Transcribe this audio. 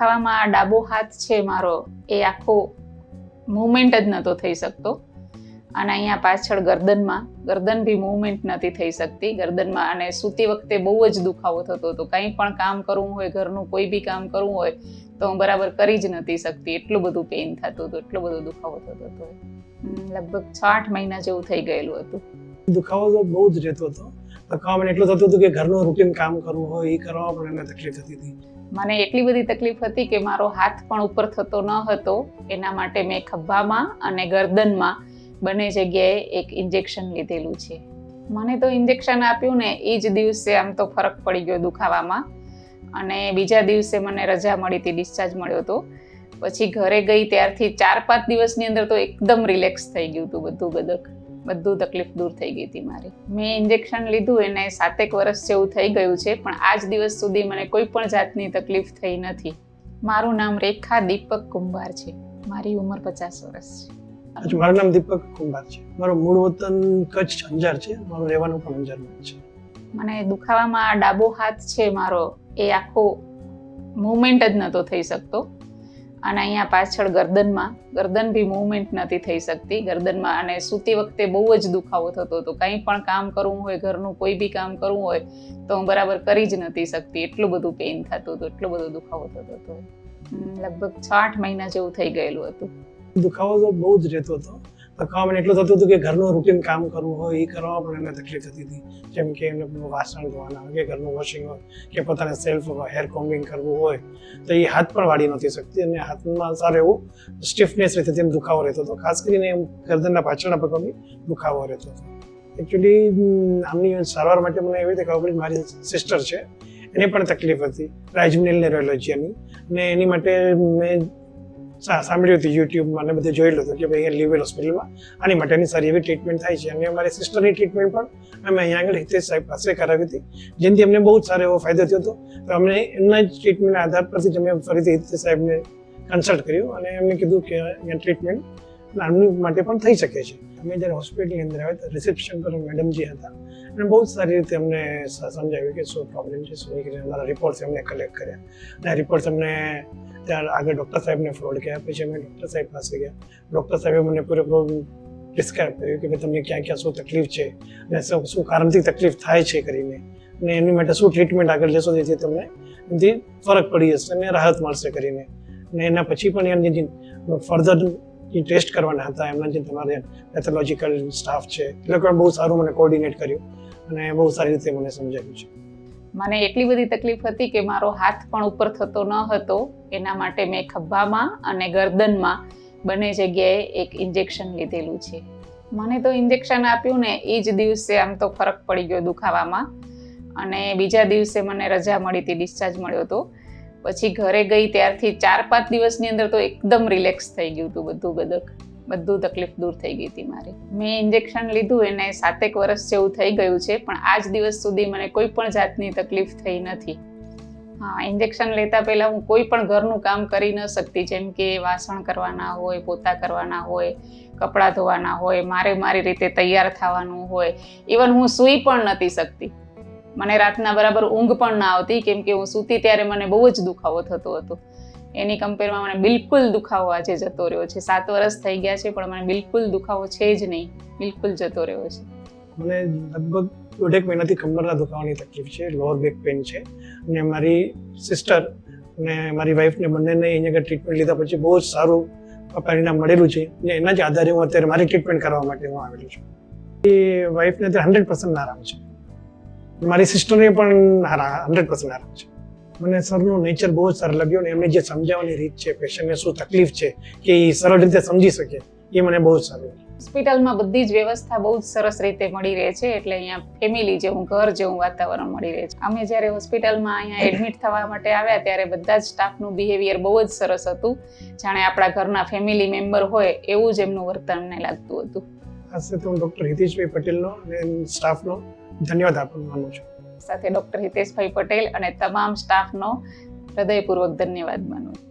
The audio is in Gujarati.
દુખાવામાં આ ડાબો હાથ છે મારો, એ આખો મૂવમેન્ટ જ નહોતો થઈ શકતો. અને અહીંયા પાછળ ગરદનમાં, ગરદન બી મૂવમેન્ટ નથી થઈ શકતી. ગરદનમાં અને સૂતી વખતે બહુ જ દુખાવો થતો હતો. કંઈ પણ કામ કરવું હોય, ઘરનું કોઈ બી કામ કરવું હોય, તો હું બરાબર કરી જ નથી શકતી. એટલું બધું પેઇન થતું હતું, એટલો બધો દુખાવો થતો હતો. લગભગ છ આઠ મહિના જેવું થઈ ગયેલું હતું. દુખાવો તો બહુ જ રહેતો હતો. દુખાવામાં એટલું થતું હતું કે ઘરનું રૂટીન કામ કરવું હોય, એ કરવામાં પણ એને તકલીફ થતી હતી. મને એટલી બધી તકલીફ હતી કે મારો હાથ પણ ઉપર થતો ન હતો. એના માટે મેં ખભામાં અને ગરદનમાં બંને જગ્યાએ એક ઇન્જેક્શન લીધેલું છે. મને તો ઇન્જેક્શન આપ્યું ને એ જ દિવસે આમ તો ફરક પડી ગયો દુખાવામાં. અને બીજા દિવસે મને રજા મળી હતી ડિસ્ચાર્જ મળ્યો હતો. પછી ઘરે ગઈ ત્યારથી ચાર પાંચ દિવસની અંદર તો એકદમ રિલેક્સ થઈ ગયું હતું બધું ગદક. બધું તકલીફ દૂર થઈ ગઈ હતી મારી. મેં ઇન્જેક્શન લીધું એને સાતેક વર્ષ જેવું થઈ ગયું છે પણ આજ દિવસ સુધી મને કોઈ પણ જાતની તકલીફ થઈ નથી. મારું નામ રેખા દીપક કુંભાર છે. મારી ઉંમર પચાસ વર્ષ છે. મારું નામ દીપક કુંભાર છે. મારું મૂળ વતન કચ્છ અંજાર છે. મારું રહેવાનું પણ અંજારમાં છે. મને દુખાવામાં આ ડાબો હાથ છે મારો. એ આખો મૂવમેન્ટ જ નહોતો થઈ શકતો. અને અહીંયા પાછળ ગરદનમાં, ગરદન બી મૂવમેન્ટ નથી થઈ શકતી. ગરદનમાં અને સૂતી વખતે બહુ જ દુખાવો થતો હતો. કંઈ પણ કામ કરવું હોય, ઘરનું કોઈ બી કામ કરવું હોય, તો હું બરાબર કરી જ નથી શકતી. એટલું બધું પેઇન થતું હતું, એટલો બધો દુખાવો થતો હતો. લગભગ છ આઠ મહિના જેવું થઈ ગયેલું હતું. દુખાવો તો બહુ જ રહેતો હતો. દુખાવામાં એટલું થતું હતું કે ઘરનું રૂટીન કામ કરવું હોય, એ કરવામાં પણ એમને તકલીફ થતી હતી. જેમ કે એમને વાસણ ધોવાના હોય, કે ઘરનું વોશિંગ હોય, કે પોતાને સેલ્ફ હેર કોમ્બિંગ કરવું હોય, તો એ હાથ પણ વાળી નહોતી શકતી અને હાથમાં સારું એવું સ્ટીફનેસ રહેતી હતી એમ દુખાવો રહેતો હતો. ખાસ કરીને એમ ગરદનના પાછળના પગમાં દુખાવો રહેતો હતો. એકચ્યુઅલી આમની સારવાર માટે મને એવી રીતે ખબર પડી મારી સિસ્ટર છે, એને પણ તકલીફ હતી. રાઇજમિનલ નેરોલોજીની અને એની માટે મેં સાંભળ્યું હતું યુટ્યુબમાં અને બધે જોયેલું હતું કે ભાઈ અહીંયા લિવર હોસ્પિટલમાં આની માટેની સારી એવી ટ્રીટમેન્ટ થાય છે. અને અમારી સિસ્ટરની ટ્રીટમેન્ટ પણ અમે અહીંયા આગળ હિતેશ સાહેબ પાસે કરાવી હતી, જેનાથી અમને બહુ જ સારો એવો ફાયદો થયો હતો. તો અમને એમના જ ટ્રીટમેન્ટના આધાર પરથી જ અમે ફરીથી હિતેશ સાહેબને કન્સલ્ટ કર્યું અને એમને કીધું કે અહીંયા ટ્રીટમેન્ટ નાની માટે પણ થઈ શકે છે. અમે જ્યારે હોસ્પિટલની અંદર આવ્યા તો રિસેપ્શન પર મેડમજી હતા. અને બહુ સારી રીતે અમને સમજાવ્યું કે શું પ્રોબ્લેમ છે, શું કરી અમારા રિપોર્ટ્સ એમને કલેક્ટ કર્યા. અને રિપોર્ટ્સ અમને ત્યાર આગળ ડૉક્ટર સાહેબને ફ્રોડ કર્યા. પછી અમે ડૉક્ટર સાહેબ પાસે ગયા. ડૉક્ટર સાહેબે મને પૂરેપૂરો ડિસ્ક્રાઇબ કર્યું કે ભાઈ, તમને ક્યાં ક્યાં શું તકલીફ છે અને શું કારણથી તકલીફ થાય છે કરીને. અને એની માટે શું ટ્રીટમેન્ટ આગળ લેશો જેથી તમને એનાથી ફરક પડી જશે અને રાહત મળશે કરીને. અને એના પછી પણ એમની ફર્ધર જે ટેસ્ટ કરવાના હતા. એમના જે તમારે પેથોલોજીકલ સ્ટાફ છે, એ લોકોએ બહુ સારું મને કોર્ડિનેટ કર્યું અને બહુ સારી રીતે મને સમજાવ્યું છે. મને એટલી બધી તકલીફ હતી કે મારો હાથ પણ ઉપર થતો ન હતો. એના માટે મેં ખભામાં અને ગરદનમાં બંને જગ્યાએ એક ઇન્જેક્શન લીધેલું છે. મને તો ઇન્જેક્શન આપ્યું ને, એ જ દિવસે આમ તો ફરક પડી ગયો દુખાવામાં. અને બીજા દિવસે મને રજા મળી હતી ડિસ્ચાર્જ મળ્યો હતો. પછી ઘરે ગઈ ત્યારથી ચાર પાંચ દિવસની અંદર તો એકદમ રિલેક્સ થઈ ગયું હતું બધું ગદક બધું તકલીફ દૂર થઈ ગઈ હતી મારી. મેં ઇન્જેક્શન લીધું, એને સાતેક વર્ષ જેવું થઈ ગયું છે, પણ આજ દિવસ સુધી મને કોઈ પણ જાતની તકલીફ થઈ નથી. હા ઇન્જેક્શન લેતા પહેલાં હું કોઈ પણ ઘરનું કામ કરી ન શકતી, જેમ કે વાસણ કરવાના હોય, પોતા કરવાના હોય, કપડાં ધોવાના હોય, મારે મારી રીતે તૈયાર થવાનું હોય. ઇવન હું સૂઈ પણ નથી શકતી. મને રાતના બરાબર ઊંઘ પણ ના આવતી, કેમ કે હું સૂતી ત્યારે મને બહુ જ દુખાવો થતો હતો. એની કમ્પેરમાં મને બિલકુલ દુખાવો આજે જતો રહ્યો છે. સાત વર્ષ થઈ ગયા છે, પણ મને બિલકુલ દુખાવો છે જ નહીં. બિલકુલ જતો રહ્યો છે. મને લગભગ દોઢેક મહિનાથી કમરના દુખાવાની તકલીફ છે લોઅર બેક પેન છે. અને મારી સિસ્ટર અને મારી વાઈફને બંનેને અહીંયા આગળ ટ્રીટમેન્ટ લીધા પછી બહુ જ સારું પરિણામ મળેલું છે. અને એના જ આધારે હું અત્યારે મારી ટ્રીટમેન્ટ કરવા માટે હું આવેલું છું. એ વાઈફને અત્યારે હંડ્રેડ પર્સન્ટ આરામ છે. મારી સિસ્ટરને પણ હંડ્રેડ પર્સન્ટ આરામ છે. મને સરનું નેચર બહુ જ સારું લાગ્યું અને એમને જે સમજાવવાની રીત છે પેશન્ટને શું તકલીફ છે કે એ સરળ રીતે સમજી શકે એ મને બહુ જ સારું હોસ્પિટલમાં બધી જ વ્યવસ્થા બહુ જ સરસ રીતે મળી રહે છે એટલે અહીંયા ફેમિલી જેવું ઘર જેવું વાતાવરણ મળી રહે છે. અમે જ્યારે હોસ્પિટલમાં અહીંયા એડમિટ થવા માટે આવ્યા ત્યારે બધા જ સ્ટાફનું બિહેવિયર બહુ જ સરસ હતું. જાણે આપણા ઘરના ફેમિલી મેમ્બર હોય એવું જ એમનું વર્તન મને લાગતું હતું. ખાસ તો હું ડૉક્ટર હિતેશભાઈ પટેલનો અને સ્ટાફનો ધન્યવાદ આપવા માંગુ છું. સાથે ડૉક્ટર હિતેશભાઈ પટેલ અને તમામ સ્ટાફનો હૃદયપૂર્વક ધન્યવાદ માનું છું.